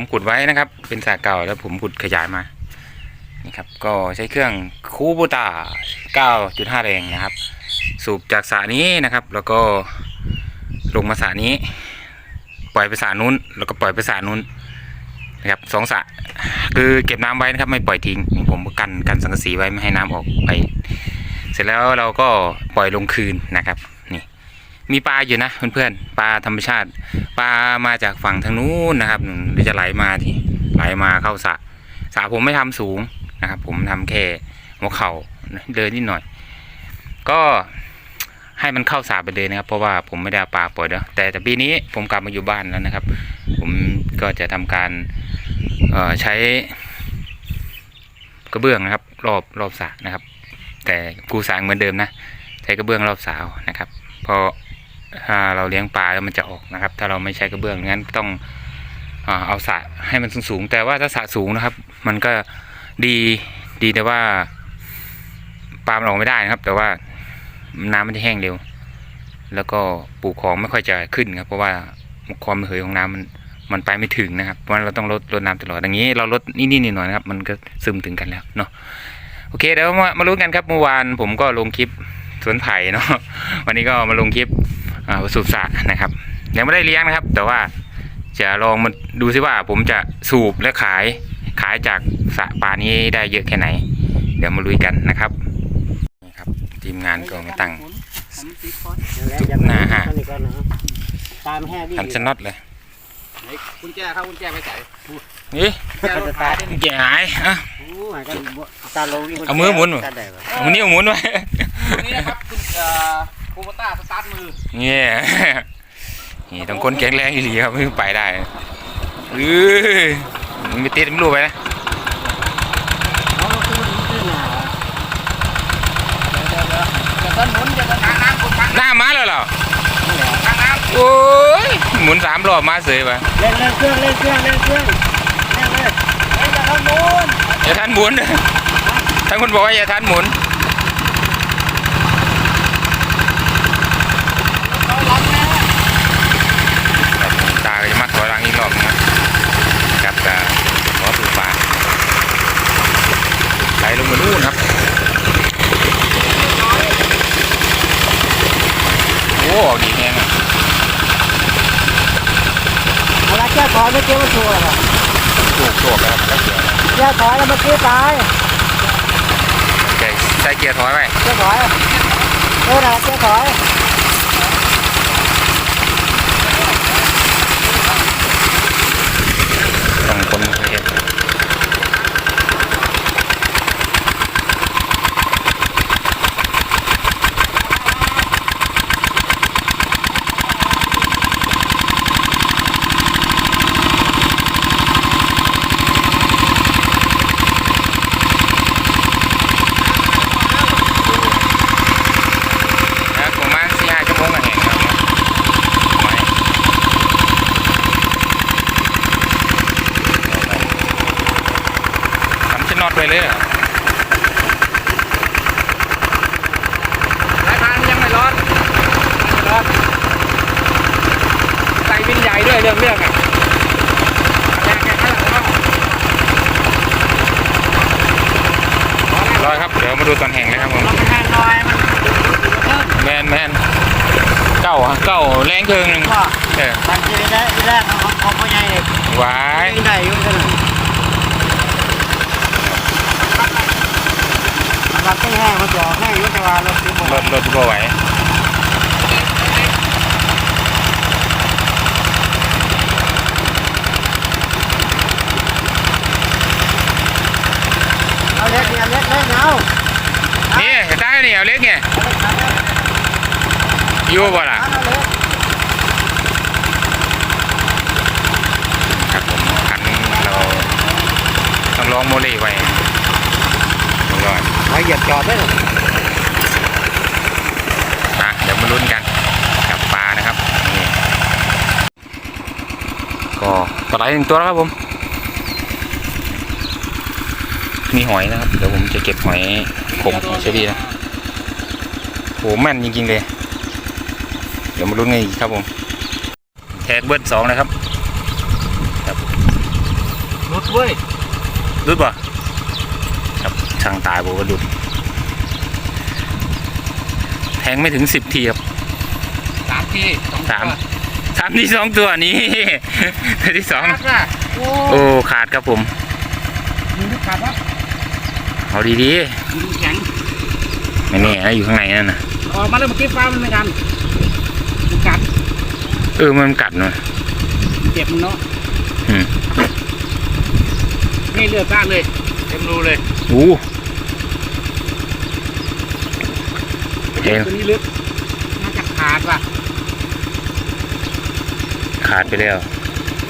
ผมขุดไว้นะครับ เป็นสระเก่าแล้วผมขุดขยายมานี่ครับก็ใช้เครื่องคูบูตา9.5 แรงนะครับ สูบจากสระนี้นะครับ แล้วก็ลงมาสระนี้ ปล่อยไปสระนู้น แล้วก็ปล่อยไปสระนู้นนะครับสองสระคือเก็บน้ำไว้นะครับ ไม่ปล่อยทิ้งผมกันกันสังกะสีไว้ไม่ให้น้ำออกไป เสร็จแล้วเราก็ปล่อยลงคืนนะครับนี่มีปลาอยู่นะเพื่อนๆปลาธรรมชาติ ปลามาจากฝั่งทางนู้นนะครับนู่นเดี๋ยวจะไหลมาที่ไหลมาเข้าสระสระผมไม่ทำสูงนะครับ ผมทำแค่หัวเข่าเดินนิดหน่อย ก็ให้มันเข้าสระไปเลยนะครับ เพราะว่าผมไม่ได้าปลาปล่อยแล้วแต่แต่ปีนี้ผมกลับมาอยู่บ้านแล้วนะครับ ผมก็จะทำการเออใช้กระเบื้องนะครับ รอบรอบสระนะครับ แต่กูสางเหมือนเดิมนะ ใช้กระเบื้องรอบสาวนะครับเพราะ ถ้าเราเลี้ยงปลาแล้วมันจะออกนะครับ ถ้าเราไม่ใช้กระเบื้องงั้นต้องเอาสระให้มันสูงๆแต่ว่าถ้าสระสูงนะครับ มันก็ดีดีแต่ว่าปลามันออกไม่ได้นะครับ แต่ว่าน้ำมันจะแห้งเร็ว แล้วก็ปลูกของไม่ค่อยจะขึ้นครับ เพราะว่าความเหยของน้ำมันมันไปไม่ถึงนะครับเพราะฉะนั้นเราต้องลดลดน้ำตลอดอย่างนี้เราลดนิดๆหน่อยนะครับ มันก็ซึมถึงกันแล้วเนาะโอเคเดี๋ยวมามาลุ้นกันครับเมื่อวานผมก็ลงคลิปสวนไผ่เนาะวันนี้ก็มาลงคลิป อ่าสูบสระนะครับ ยังไม่ได้เลี้ยงนะครับ แต่ว่าจะลองมาดูซิว่าผมจะสูบและขายขายจากสระปลานี้ได้เยอะแค่ไหน เดี๋ยวมาลุยกันนะครับนี่ครับ ทีมงานก็มาตั้งหน้าฮะตามแห้ดีทันสน็อตเลยกุญแจครับกุญแจไปใส่นี่กุญแจรถขายได้นี่แกหายอะโอ้ยก็ตาลงนี่เอามือหมุนตัดได้ปะเอานิ้วหมุนไว้ตรงนี้นะครับคุณเอ่อโคโบต้าสตาร์ทมือเนี่ยนี่ต้องคนแข็งแรงอีหลีครับเพิ่งไปได้เออมันไม่ติดไม่รู้ไปนะเอาลงขึ้นขึ้นหน้าจะต้นหมุนจะต้นทางน้ำคุณทางหน้ามาแล้วเหรอนั่นแหละทางน้โอ้ยหมุนสามรอบมาเสยไปเล่นเล่นเครื่องเล่นเครื่องเล่นเครื่องเล่นเลยำเฮ้ยจะต้นหมุนอย่าทันหมุนทั้งคนบอกว่าอย่าทันหมุน ต้นหลังนะ ครับตาก็จะมาถอยหลังอีกรอบนึงนะครับจะขอตูปลาไห ลลงมานู่นครับ โอ้ออกดีแน่นะเอาละแก้ถอยไม่เกี่ยวกับชัวร์หรอกถูกโชคแล้วครับแล้วเสือแก้ถอยแล้วเมื่อกี้ตายใส่ใส่เกียร์ถอยไปแก้ถอยเออนะแก้ถอย ต้องคนเคยเห็นนะครับประมาณสี่ห้าชั่วโมงก็แห้งครับไม่ทำช นอดไปเลยเหรอสายพานยังไม่ร้อนไม่ร้อนใส่วินใหญ่ด้วยเรื่องเรื่องอะแรงแค่นั้นแหละเนาะรอยครับ เดี๋ยวมาดูตอนแห้งเลยครับผมเราไปแห้งหน่อยมันแมนแมนเก้าอะเก้าแรงเกินหนึ่งก็เออมันจะได้แรกของของพ่อใหญ่เลยหวายยังได้อยู่กันมันรับ แห้งมันจ่อแห้งอยู่แต่ว่ารถที่บ่รถรถบ่ไหวเอาเล็กเนี่ยเล็กเล็กเอานี่เห็นได้นี่เอาเล็กไงอยู่บ่ล่ะเอาเล็กครับผมคันเราต้องลองโมเลไว้ต้องรอด เอาเหยียบจอดได้เลยอะเดี๋ยวมาลุ้นกันกับปลานะครับนี่ก็ปลาไหลหนึ่งตัวแล้วครับผม มีหอยนะครับ เดี๋ยวผมจะเก็บหอยขมของเชอรี่นะโหแม่นจริงๆเลย เดี๋ยวมาลุ้นกันอีกครับผมแท็กเบิร์ดสองนะครับ ครับรถเว้ยรุดป่ะครับ ช่างตายบอกว่ารุดแทงไม่ถึงสิบทีครับสามทีสองสามสามที่สองตัวนี้ตัวที่สองขาดว่ะโอ้โอ้ขาดครับผมยิงลูกขาดวะเอาดียิงแข็งๆไม่แน่นะอยู่ข้างในนั่นนะออกมาแล้วเมื่อกี้ฟ้ามันไม่ดันมันกัด เออมันกัดเนาะมันเจ็บมันเนาะอืมนี่เลือดซ่านเลยเต็มรูเลย อู้เห็นตัวนี้ลึกน่าจะขาดว่ะขาดไปแล้ว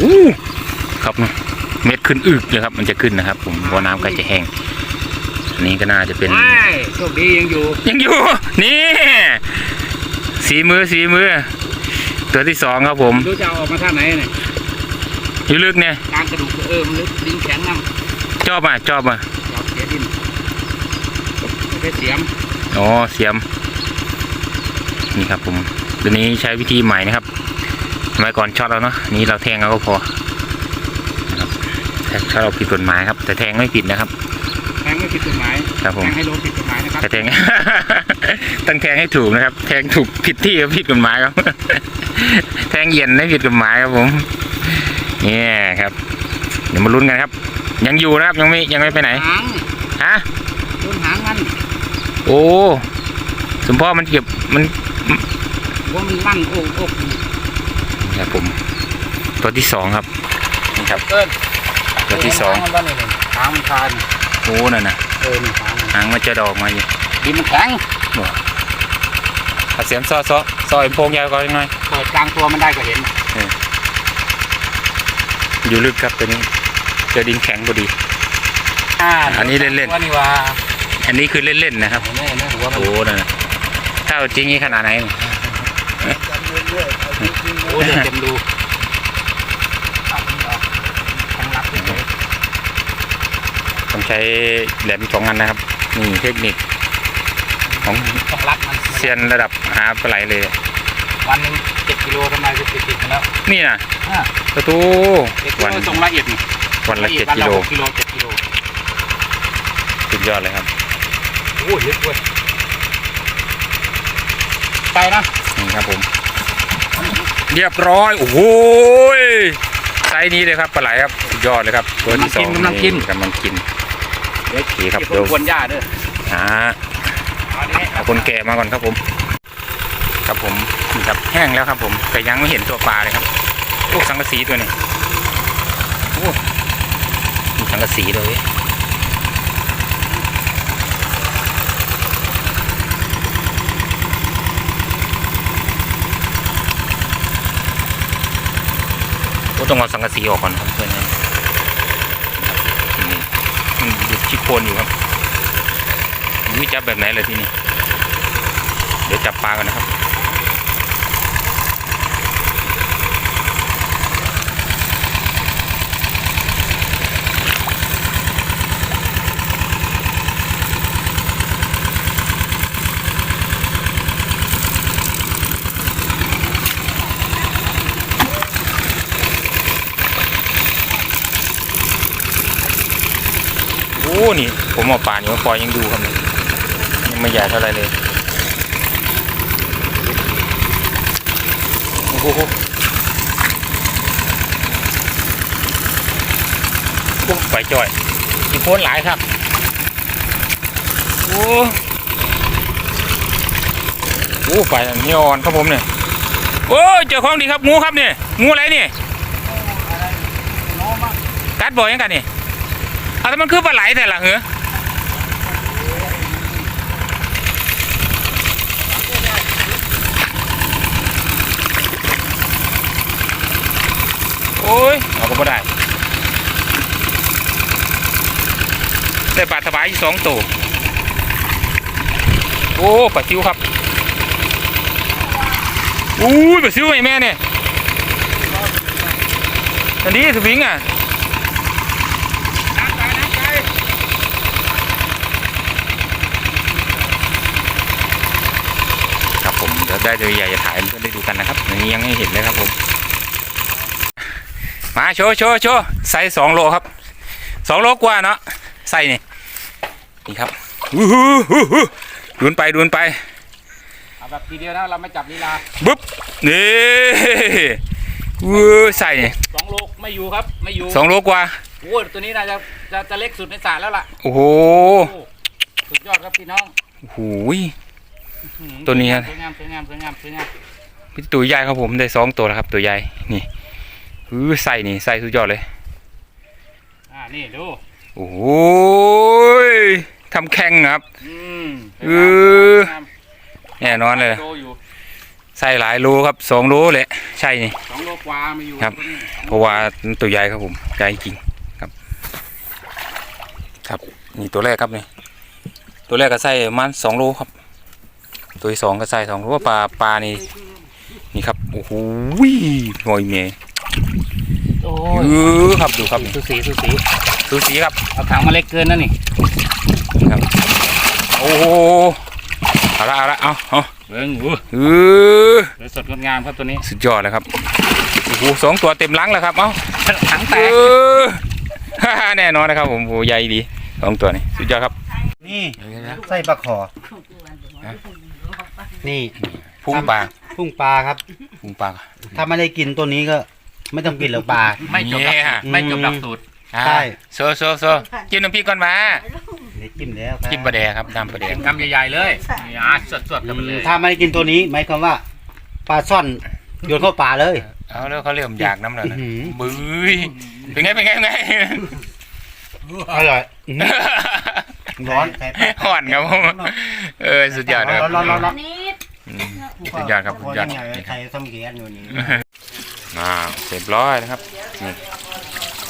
อู้ครับเนอะเม็ดขึ้นอึกเลยครับ มันจะขึ้นนะครับ ผมเพราะน้ำใกล้จะแห้งอันนี้ก็น่าจะเป็นไม่โชคดียังอยู่ ยังอยู่ นี่ สีมือสีมือ ตัวที่สองครับผมดูจะเอาออกมาท่าไหนเนี่ยอยู่ลึกเนี่ยกลางกระดูกเออมันลึกดินแข็งน้ชอบอะชอบอะำเราเสีย ดินไม่ได้เสียมอ๋อเสียม นี่ครับผมตัวนี้ใช้วิธีใหม่นะครับสมัยก่อนช็อตแล้วเนาะนี่เราแทงเอาก็พอนะครับแต่ถ้าเราผิดกฎหมายครับ แต่แทงไม่ผิดนะครับ แทงไม่ผิดกฎหมายครับผมแทงให้โลผิดกฎหมายนะครับแต่แทงต้องแทงให้ถูกนะครับ แทงถูกผิดที่ก็ผิดกฎหมายครับ แทงเย็นไม่ผิดกฎหมายครับผมเนี่ยครับ เดี๋ยวมาลุ้นกันครับ ยังอยู่นะครับยังไม่ยังไม่ไปไหนหาง ฮะโดนหางมันโอ้สมพ่อมันเก็บมันว่ามันลั่นโอกอกครับผมตัวที่สองครับนี่ครับเกินตัวที่สองหางมันบ้านนี่เลยหางมันคานโอ้นั่นนะเออนี่หางมันหางมันจะดอกมาอยู่ดินมันแข็งเอาเสียมซ้อซ้อซอยโพงยาวก่อนหน่อยเปิดกลางตัวมันได้ก็เห็นอยู่ลึกครับตัวนี้เจอดินแข็งพอดี อันนี้เล่นๆว่านี่ว่าอันนี้คือเล่นๆนะครับเห็นไหมเห็นไหมหัวมันโอ้นั่นน่ะถ้าเอาจริงนี่ขนาดไหนนี่โอ้เลือดเต็มรูต้องรับเฉยต้องใช้แหลมสองอันนะครับ นี่เทคนิคของๆต้องรับมันเซียนระดับหาปลาไหลเลย วันหนึ่งเจ็ดกิโลทำไมจะติดติดๆกันแล้วนี่นะอ่าประตูเจ็ดกิวันโลทรงละเอียดนี่วันละเจ็ดวันกิโลหกิโลเจ็ดกิโลสุด ยอดเลยครับโอ้ยเยอะด้วยไปนะนี่ครับผม เรียบร้อยโอ้โหยไซส์นี้เลยครับปลาไหลครับสุดยอดเลยครับตัวที่สองกำลังกินกำลังกินเดี๋ยวโอเคครับเดี๋เดี๋ยยววควรหญ้าเด้อหาเอาอันนี้เอาคนแก่มาก่อนครับผม ครับผมนี่ครับแห้งแล้วครับ ผมแต่ยังไม่เห็นตัวปลาเลยครับโอ้สังกะสีตัวนี้โอ้มีสังกะสีเลย ต้องเอาสังกะสีออกก่อนครับเพื่อนนี่มันดูชิโคนอยู่ครับวิจับแบบไหนเลยที่นี่เดี๋ยวจับปลากันนะครับ อ้นี่ ผมเอาปลานี่มาปล่อยยังดูครับยังไม่ใหญ่เท่าไรเลยโอ้โหโอ้ไปจ่อยอีโคนหลายครับโอ้โอ้ไปนนี้อ่อนครับผมเนี่ยโอ้เจอของดีครับงูครับเนี่ยงูอะไรเนี่ยกัดบ่อยยังกันนี่ เอาแต่มันคือปลาไหลแต่ละเหรอโอ้ยเอาก็บ่ได้ได้ปลาสบายสองตัวโอ้ปลาซิวครับอุ้ยปลาซิวไอ้แม่เนี่ยอันนี้สวิงอะ น้ำไปน้ำไป ครับผม เดี๋ยวได้ตัวใหญ่จะถ่ายให้เพื่อนได้ดูกันนะครับอันนี้ยังไม่เห็นเลยครับผม มาโชว์โชว์โชว์ไซส์สองโลครับสองโลกว่าเนาะใส่นี่นี่ครับอู้หูหูหูดูนไปดูนไปเอาแบบทีเดียวนะเราไม่จับลีลาบึ๊บนี่วู้ใส่นี่สองโลไม่อยู่ครับไม่อยู่สองโลกว่าโอ้ยตัวนี้น่าจะจะจะเล็กสุดในสระแล้วล่ะโอ้โหโอ้สุดยอดครับพี่น้องโอ้โห อื้อหือตัวนี้สวยงามสวยงามสวยงามสวยงามพี่ตัวใหญ่ครับผมได้สองตัวแล้วครับ ตัวใหญ่นี่อื้อใส่นี่ใส่สุดยอดเลย อ่านี่ดูโอ้โหทำแข่งครับอืมเออสวยงามแน่นอนเลยโลอยู่ใส่หลายโลครับสองโลเลยใช่นี่สองโลกว่าไม่อยู่ครับตัวนี้เพราะว่าตัวใหญ่ครับผมใหญ่จริงครับ ครับนี่ตัวแรกครับนี่ตัวแรกก็ใส่ประมันสองโลครับ ตัวที่สองก็ใส่สองโลปลาปลานี่นี่ครับโอ้โหงอยเมย์โอ้เอยอครับดูครับนี่สุสีสุสีดูสีครับเอาถังมาเล็กเกินนะนี่นี่ครับโอ้โหเอาละเอาละเอาเอาเบิ้งอู้เออสวยสดงดงามครับตัวนี้สุดยอดเลยครับโอ้โหสองตัวเต็มลังแล้วครับเอ้าถังแตเอกอแน่นอนนะครับผมโอ้ใหญ่ดีสองตัวนี้สุดยอดครับนี่ไส้ปลาขอ นี่พุ่งปลาพุ่งปลาครับ พุ่งปลาถ้าไม่ได้กินตัวนี้ก็ ไม่ต้องกินหรอกปลาไม่จบหลักเนี่ยสูตรไม่จบหลักสูตรอ่าใช่โซโซโซกินน้ำพริกก่อนมาได้จิ้มแล้วครับกินปลาแดกครับน้ำปลาแดกเป็นคำใหญ่ๆเลยนี่อะสดๆกันไปเลยถ้าไม่ได้กินตัวนี้หมายความว่าปลาซ่อนโยนเข้าป่าเลยเอาแล้วเขาเริ่มอยากน้ำแล้วนะอื้อหือบื้อเป็นไงเป็นไงเป็นไงอร่อย ร้อนใส่แป้งห่อนครับผมเออสุดยอดครับร้อนร้อนร้อนนิดอืมสุดยอดครับสุดยอดยังไงใครสมเกียรติอยู่นี่อ่าเสร็จร้อยนะครับนี่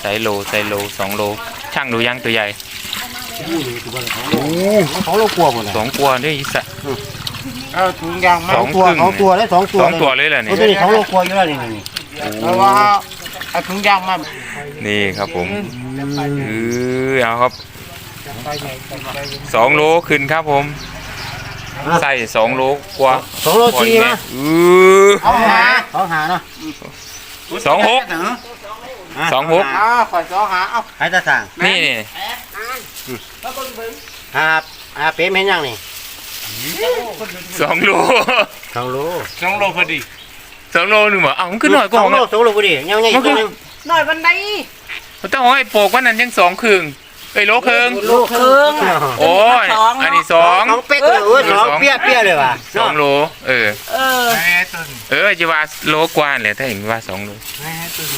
ใส่โลใส่โลสองโล ช่างดูยังตัวใหญ่โอ้เขาโลกลัวหมดเลยสองตัวด้วยอีสัตว์เอาถุงยางมาสองตัวครึ่งสองตัวได้สองตัวสองตัวเลยเหรอนี่เนี่ยตัวนี้เขาโลกลัวอยู่แล้วนี่นี่โอ้เอาถุงยางมานี่ครับผมเออเอาครับ สองโลขึ้นครับผม ใส่สองโลกว่าสองโลสี่นะเออเขาหาเขาหาเนาะสองหกสองหกอ่าขอสองหาเอาให้ตาสั่งนี่นี่หาหาเป๊ะเห็นยังนี่สองโลสองโลสองโลพอดีสองโลหนึ่งเหรอเอ้ามันขึ้นหน่อยก็สขอองงโลสองโลกูดิยังไงอีกตัวหนึงหน่อยบันไดมันต้องเอาให้โปกว่านั้นยังสองครึ่งเอ้ยโลครึ่งโลครึ่งโอ้ยอันนี้สอง สองเป๊กเลยโอ้ยสอง เปี้ยเปี้ยเลยว่ะสองโลเออ เออเออจะว่าโลกว่าเลยถ้าเห็นว่าสองโล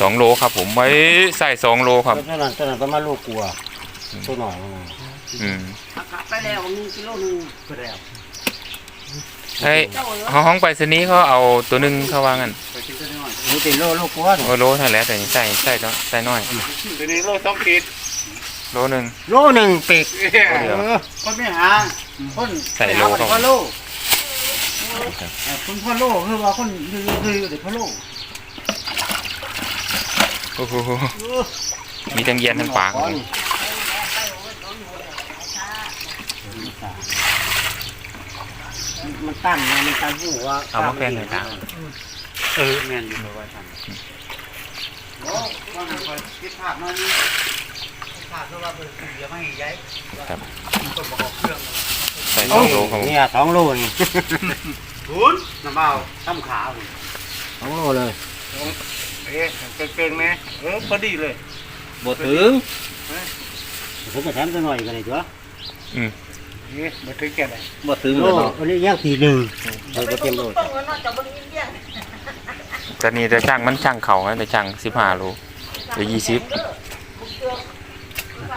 สองโลครับผมไว้ใส่สองโลครับ ตัวนั้นตัวนั้นประมาณโลกลัวตัวหน่อยอืมไปแล้วหนึ่งกิโลหนึ่งก็แล้วเฮ้ยห้องไปสนี้เขาเอาตัวหนึงเขาว่างั้นนี่เป็นโลโลกลัวโอ้โลนั่นแหละแต่ใส่ใส่ต้องใส่น้อย ตัวนี้โลสองขีด โลหนึ่ง โลหนึ่งเป๊กโลเดียวคนไม่หาคนใส่โลเข้าไปพ่อโลคนพ่อโลคือว่าคนคือคือเด็กพ่อโลโอ้โหมีทั้งเย็นทั้งปากครับผมมันตั้นไงมันตั้นหูว่าเอามาแฟนหน่อยครับเออแม่นอยู่ว่าทำโอ้ว่าหนังคนคิดภาพมานี่ภาพเพราะว่าเป็นเสียไม่ใหญ่ใส่สองโลครับผมเนี่ยสองโลนี่หุนน้ำเบาตั้มขาวสองโลเลยเอ๊ะเก่งๆไหมเออพอดีเลยบดถึงผมก็แถมตัวหน่อยกันเลยจ้ะเอ๊ะมาถึงแก่ไหนบดถึงโลอันนี้ย่างตีหนึ่งเออบ่เต็มโลต้องเงินนอกจากบางยิ่งยิ่งจะนี่แต่ช่างมันช่างเข่านะแต่ช่างสิบห้าโลหรือยี่สิบ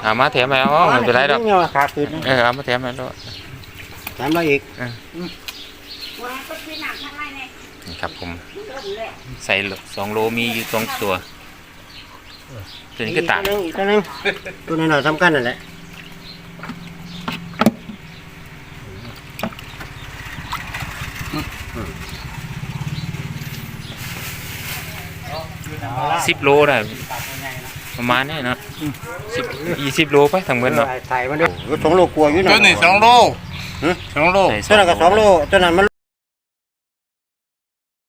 เอามาแถมไปเอาไม่เป็นไรหรอกเนี่ยขาดคืนเออเอามาแถมไปแล้วแถมมาอีกวันก็ที่หนักข้างในเนี่ยนี่ครับผมเริ่มแรกใส่สองโลมีอยู่สองตัวตัวนี้ก็ต่างอีกตัวหนึงตัวนึงตัวน้อยๆสำคัญนั่นแหละสิบโลได้ประมาณนี้เนาะ สิบยี่สิบโลไปทั้งหมดเนาะ ใส่มาด้วยสองโลกลัวอยู่นะตัวนี้สองโลหึสองโลใส่สตัวนั้นก็สองโลตัวนั้นมัน